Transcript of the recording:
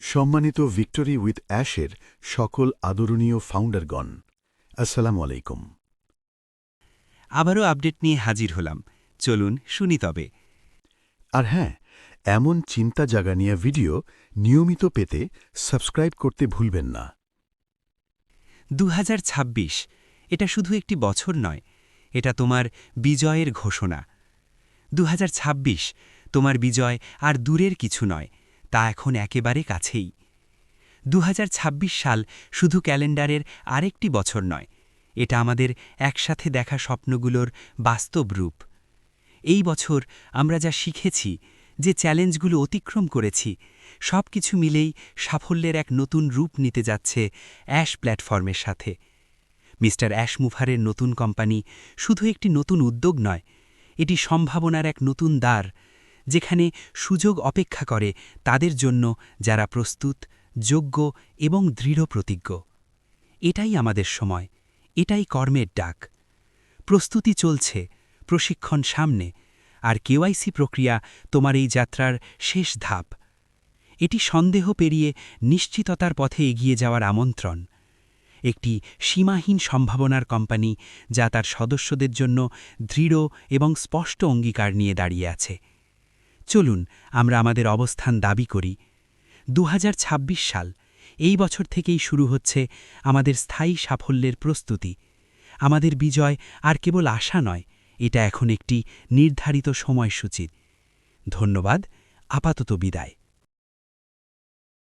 সম্মানিত victory with অ্যাশের সকল আদরণীয় ফাউন্ডারগণ আসসালামু আলাইকুম। আবারও আপডেট নিয়ে হাজির হলাম। চলুন শুনি তবে। আর হ্যাঁ এমন চিন্তা জাগানিয়া ভিডিও নিয়মিত পেতে সাবস্ক্রাইব করতে ভুলবেন না। দু হাজার ছাব্বিশ এটা শুধু একটি বছর নয় এটা তোমার বিজয়ের ঘোষণা। দু হাজার ছাব্বিশ তোমার বিজয় আর দূরের কিছু নয় তা এখন একেবারে কাছেই। দু হাজার ছাব্বিশ সাল শুধু ক্যালেন্ডারের আরেকটি বছর নয়, এটা আমাদের একসাথে দেখা স্বপ্নগুলোর বাস্তব রূপ। এই বছর আমরা যা শিখেছি, যে চ্যালেঞ্জগুলো অতিক্রম করেছি সব কিছু মিলেই সাফল্যের এক নতুন রূপ নিতে যাচ্ছে অ্যাশ প্ল্যাটফর্মের সাথে। মিস্টার অ্যাশ মুভারের নতুন কোম্পানি শুধু একটি নতুন উদ্যোগ নয়, এটি সম্ভাবনার এক নতুন দ্বার যেখানে সুযোগ অপেক্ষা করে তাদের জন্য যারা প্রস্তুত, যোগ্য এবং দৃঢ় প্রতিজ্ঞ। এটাই আমাদের সময়, এটাই কর্মের ডাক। প্রস্তুতি চলছে, প্রশিক্ষণ সামনে, আর কেওয়াইসি প্রক্রিয়া তোমার এই যাত্রার শেষ ধাপ। এটি সন্দেহ পেরিয়ে নিশ্চিততার পথে এগিয়ে যাওয়ার আমন্ত্রণ। একটি সীমাহীন সম্ভাবনার কোম্পানি যা তার সদস্যদের জন্য দৃঢ় এবং স্পষ্ট অঙ্গীকার নিয়ে দাঁড়িয়ে আছে। চলুন, আমরা আমাদের অবস্থান দাবি করি। দু হাজার ছাব্বিশ সাল, এই বছর থেকেই শুরু হচ্ছে আমাদের স্থায়ী সাফল্যের প্রস্তুতি। আমাদের বিজয় আর কেবল আশা নয়, এটা এখন একটি নির্ধারিত সময়সূচি। ধন্যবাদ, আপাতত বিদায়।